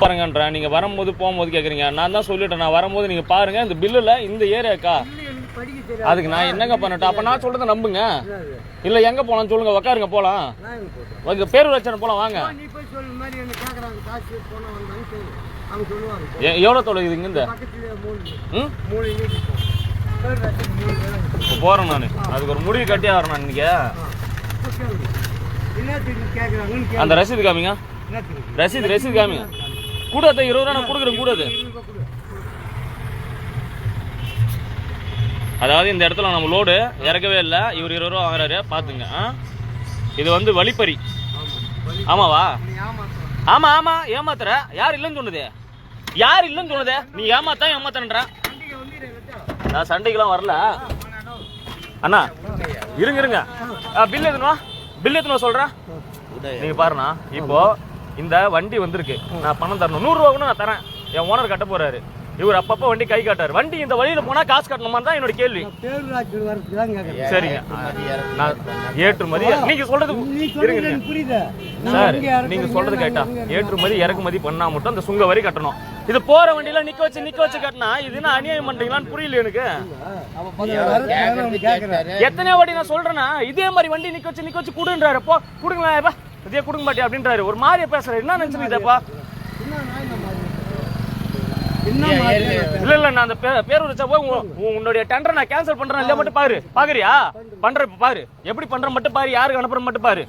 பாருங்கன்றேன். நீங்க வரும்போது போகும்போது கேக்குறீங்க. நான் தான் சொல்லிட்டேன். நான் வரும்போது நீங்க பாருங்க. இந்த பில்லுல இந்த ஏரியாக்கா? அதுக்கு நான் என்னங்க பண்ணட்டும்? அப்ப நான் சொல்றதை நம்புங்க. இல்லை இல்ல எங்க போலாம் சொல்லுங்க. உக்காருங்க போலாம். உங்க பேரூர் வச்சன போலாம் வாங்க. எ- எவ்வளவு தொலை இந்த ம்? இப்போ போறேன் நான். அதுக்கு ஒரு முடிவு கட்டி ஆகிறேன் நான் இன்னைக்கு. அந்த ரசீது காமிங்க. ரசீது ரசீது காமிங்க. கூடாது இருபது ரூபா நான் கொடுக்குறேன் கூடாது அதாவது இந்த இடத்துல நம்ம லோடு இறக்கவே இல்லை. இவர் இருபது ரூபா வாங்குறாரு பார்த்துங்க இது வந்து வழிப்பறி. ஆமாவா? நீ ஆமாம் ஆமா ஆமா ஏமாத்துற. யார் இல்லைன்னு சொன்னது? யார் இல்லைன்னு சொன்னது? நீ ஏமாத்தான் ஏமாத்தன்ற நான் சண்டைக்கெல்லாம் வரல. அண்ணா இருங்க இருங்க. பில் எதுனா பில் எதுனா சொல்றேன் நீங்க பாருண்ணா இப்போ இந்த வண்டி வந்திருக்கு. நான் பணம் தரணும். நூறு ரூபா கூட நான் தரேன். என் ஓனர் கட்ட போறாரு. இவர் அப்பப்போ வண்டி கை காட்டாரு வண்டி இந்த வழியில போனா காசு கட்டணுமா தான் என்னோட கேள்வி. சரிங்க. நான் ஏற்றுமதி நீங்க சொல்றது புரியுது. சார் நீங்க சொல்றது கேட்டா ஏற்றுமதி இறக்குமதி பண்ணா மட்டும் அந்த சுங்க வரி கட்டணும். இது போற வண்டியில நிக்க வச்சு நிக்க வச்சு கட்டினா இது என்ன அநியாயம் பண்றீங்களான்னு புரியல எனக்கு. எத்தனையோ வாட்டி நான் சொல்றேன்னா இதே மாதிரி வண்டி நிக்க வச்சு நிக்க வச்சு குடுன்றாரு. போ குடுங்களேன் ஏப்பா இதே கொடுக்க மாட்டியா அப்படின்றாரு. ஒரு மாதிரியா பேசுறாரு. என்ன நினைச்சுருக்கேப்பா என்ன நான் இந்த மாதிரி? என்ன மாதிரி இல்ல இல்ல நான் அந்த பேர் வச்சா போய் உன் உன் உன்னுடைய டெண்டரை நான் கேன்சல் பண்றேன். இல்ல மட்டும் பாரு. பாக்குறியா? பண்ற பாரு. எப்படி பண்ற மட்டும் பாரு. யாருக்கு அனுப்புற மட்டும் பாரு.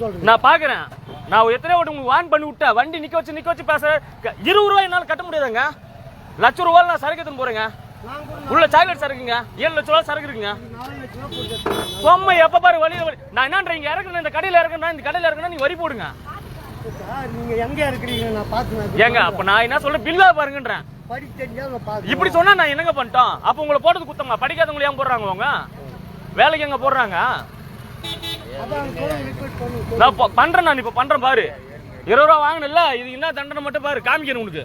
சொல்றீங்க நான் பாக்குறேன். நான் எத்தனை வாட்டி உங்களுக்கு வான் பண்ணி விட்டேன். வண்டி நிக்க வச்சு நிக்க வச்சு பேசுறேன் க- இருபது ரூபாய் என்னால கட்ட முடியாதுங்க. லட்ச ரூபாய் நான் சரக்கு எடுத்துன்னு போறேங்க. உள்ள சாக்லேட் சரக்குங்க ஏழு லட்ச ரூபாய் சரக்கு இருக்குங்க ரூபா. சும்மா எப்ப பாரு வழியில வழி நான் என்னன்ற இங்க இறக்குறேன் இந்த கடையில இறக்குறேன் இந்த கடையில இறக்குறேன் நீங்க வரி போடுங்க. சார் நீங்க எங்க இருக்கிறீங்க நான் பார்த்து நான் ஏங்க அப்ப நான் என்ன சொல்றேன்? பில்லா பாருங்கன்றேன். இப்படி சொன்னா நான் என்னங்க பண்ணிட்டோம்? அப்ப உங்களை போட்டது குத்தங்க படிக்காதவங்களை ஏன் போடுறாங்க அவங்க? வேலைக்கு எங்க போடுறாங்க? நான் பண்றேன் நான் இப்ப பண்றேன் பாரு. இருபது ரூபா வாங்கினல இது என்ன தண்டனை மட்டும் பாரு காமிக்கிறேன் உனக்கு.